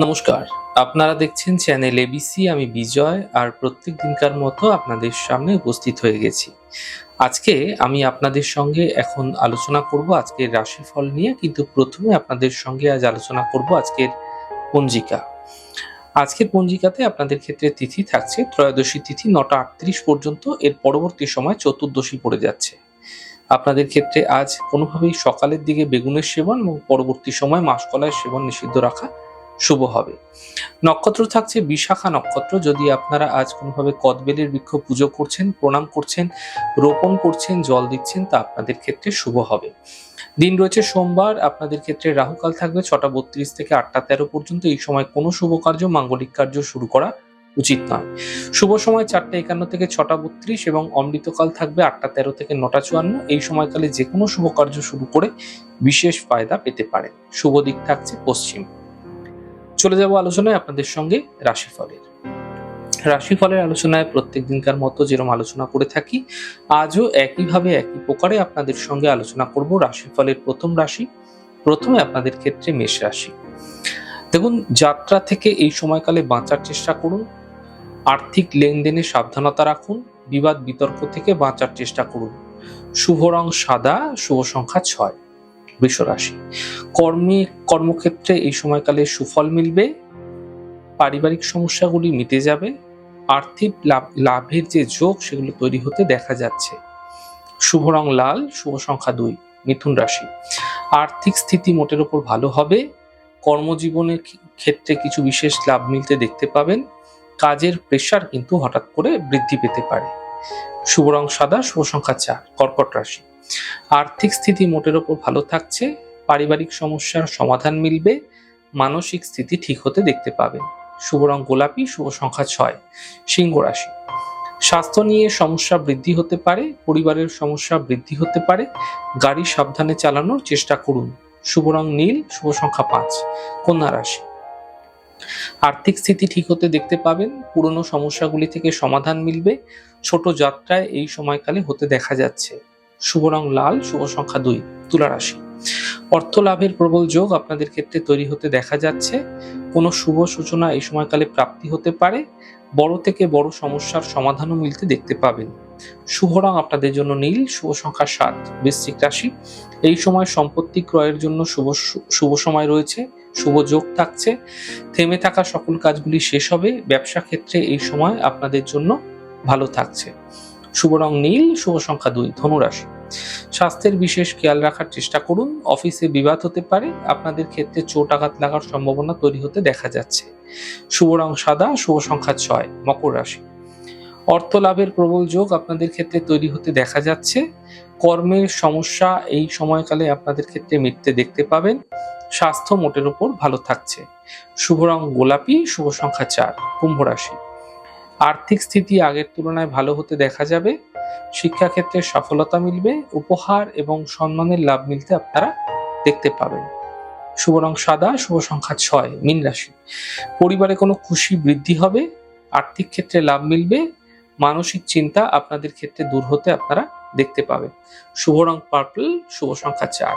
নমস্কার। আপনারা দেখছেন চ্যানেল এবিসি আমি বিজয়, আর প্রত্যেক দিনকার মতো আপনাদের সামনে উপস্থিত হয়ে গেছি। আজকে আমি আপনাদের সঙ্গে এখন আলোচনা করব আজকের রাশিফল নিয়ে, কিন্তু প্রথমে আপনাদের সঙ্গে আজ আলোচনা করব আজকের পঞ্জিকা। আজকের পঞ্জিকাতে আপনাদের ক্ষেত্রে তিথি থাকছে, ত্রয়োদশী তিথি নটা আটত্রিশ পর্যন্ত, এর পরবর্তী সময় চতুর্দশী পড়ে যাচ্ছে। আপনাদের ক্ষেত্রে আজ কোনোভাবেই সকালের দিকে বেগুনের সেবন এবং পরবর্তী সময় মাসকলাইয়ের সেবন নিষিদ্ধ রাখা শুভ হবে। নক্ষত্র থাকছে বিশাখা নক্ষত্র। যদি আপনারা আজ কোনোভাবে কদবেলের বৃক্ষ পুজো করছেন, প্রণাম করছেন, রোপণ করছেন, জল দিচ্ছেন, তা আপনাদের ক্ষেত্রে শুভ হবে। দিন রয়েছে সোমবার, আপনাদের ক্ষেত্রে রাহুকাল থাকবে ছটা বত্রিশ থেকে আটটা তেরো পর্যন্ত। এই সময় কোনো শুভ কার্য, মাঙ্গলিক কার্য শুরু করা উচিত নয়। শুভ সময় চারটে একান্ন থেকে ছটা বত্রিশ এবং অমৃতকাল থাকবে আটটা তেরো থেকে নটা চুয়ান্ন। এই সময়কালে যে কোনো শুভ কার্য শুরু করে বিশেষ ফায়দা পেতে পারেন। শুভ দিক থাকছে পশ্চিম। চলে যাব আলোচনায় আপনাদের সঙ্গে রাশিফলের। রাশিফলের আলোচনায় প্রত্যেক দিনকার মতো যেরকম আলোচনা করে থাকি, আজও একইভাবে একই প্রকারে আপনাদের সঙ্গে আলোচনা করব রাশিফলের প্রথম রাশি। প্রথমে আপনাদের ক্ষেত্রে মেষ রাশি। দেখুন, যাত্রা থেকে এই সময়কালে বাঁচার চেষ্টা করুন। আর্থিক লেনদেনে সাবধানতা রাখুন। বিবাদ বিতর্ক থেকে বাঁচার চেষ্টা করুন। শুভ রং সাদা, শুভ সংখ্যা ছয়। বৃষ রাশি। কর্মে, কর্মক্ষেত্রে এই সময়কালে সুফল মিলবে, পারিবারিক সমস্যাগুলি মিটে যাবে, আর্থিক লাভ, লাভের যে যোগ সেগুলো তৈরি হতে দেখা যাচ্ছে। শুভ রং লাল, শুভ সংখ্যা দুই, মিথুন রাশি। আর্থিক স্থিতি মোটের ওপর ভালো হবে কর্মজীবনের ক্ষেত্রে কিছু বিশেষ লাভ মিলতে দেখতে পাবেন, কাজের প্রেশার কিন্তু হঠাৎ করে বৃদ্ধি পেতে পারে। শুভ রং সাদা, শুভ সংখ্যা চার, কর্কট রাশি। আর্থিক স্থিতি মোটের ওপর ভালো থাকছে, পারিবারিক সমস্যার সমাধান মিলবে, মানসিক স্থিতি ঠিক হতে দেখতে পাবেন শুভ রং গোলাপি, শুভ সংখ্যা ছয়, সিংহ রাশি। স্বাস্থ্য নিয়ে সমস্যা বৃদ্ধি হতে পারে, পরিবারের সমস্যা বৃদ্ধি হতে পারে, গাড়ি সাবধানে চালানোর চেষ্টা করুন। শুভ রং নীল, শুভ সংখ্যা পাঁচ, কন্যা রাশি। আর্থিক স্থিতি ঠিক হতে দেখতে পাবেন, পুরনো সমস্যাগুলি থেকে সমাধান মিলবে, ছোট যাত্রায় এই সময়কালে হতে দেখা যাচ্ছে। শুভ রং লাল, শুভ সংখ্যা দুই, তুলা রাশি। অর্থ লাভের প্রবল যোগ আপনাদের ক্ষেত্রে তৈরি হতে দেখা যাচ্ছে। কোনো শুভ সূচনা এই সময়কালে প্রাপ্তি হতে পারে। বড় থেকে বড় সমস্যার সমাধানও মিলতে দেখতে পাবেন। শুভ রং আপনাদের জন্য নীল, শুভ সংখ্যা সাত, বৃশ্চিক রাশি। এই সময় সম্পত্তি ক্রয়ের জন্য শুভ শুভ সময় রয়েছে, শুভ যোগ থাকছে। থেমে থাকা সকল কাজগুলি শেষ হবে। ব্যবসা ক্ষেত্রে এই সময় আপনাদের জন্য ভালো থাকছে। শুভ রং নীল, শুভ সংখ্যা দুই, ধনুরাশি। স্বাস্থ্যের বিশেষ খেয়াল রাখার চেষ্টা করুন। অফিসে বিবাদ হতে পারে। আপনাদের ক্ষেত্রে চোট আঘাত লাগার সম্ভাবনা তৈরি হতে দেখা যাচ্ছে। শুভ রং সাদা, শুভ সংখ্যা ছয়, মকর রাশি। অর্থ লাভের প্রবল যোগ আপনাদের ক্ষেত্রে তৈরি হতে দেখা যাচ্ছে। কর্মের সমস্যা এই সময়কালে আপনাদের ক্ষেত্রে মিটতে দেখতে পাবেন। স্বাস্থ্য মোটের উপর ভালো থাকছে। শুভ রং গোলাপি, শুভ সংখ্যা চার, কুম্ভ রাশি। আর্থিক স্থিতি আগের তুলনায় ভালো হতে দেখা যাবে শিক্ষাক্ষেত্রে সফলতা মিলবে, উপহার এবং সম্মানের লাভ মিলতে আপনারা দেখতে পাবেন। শুভ রং সাদা, শুভ সংখ্যা ছয়, মিন রাশি। পরিবারে কোনো খুশি বৃদ্ধি হবে, আর্থিক ক্ষেত্রে লাভ মিলবে, মানসিক চিন্তা আপনাদের ক্ষেত্রে দূর হতে আপনারা দেখতে পাবেন। শুভ রং পার্পল, শুভ সংখ্যা চার।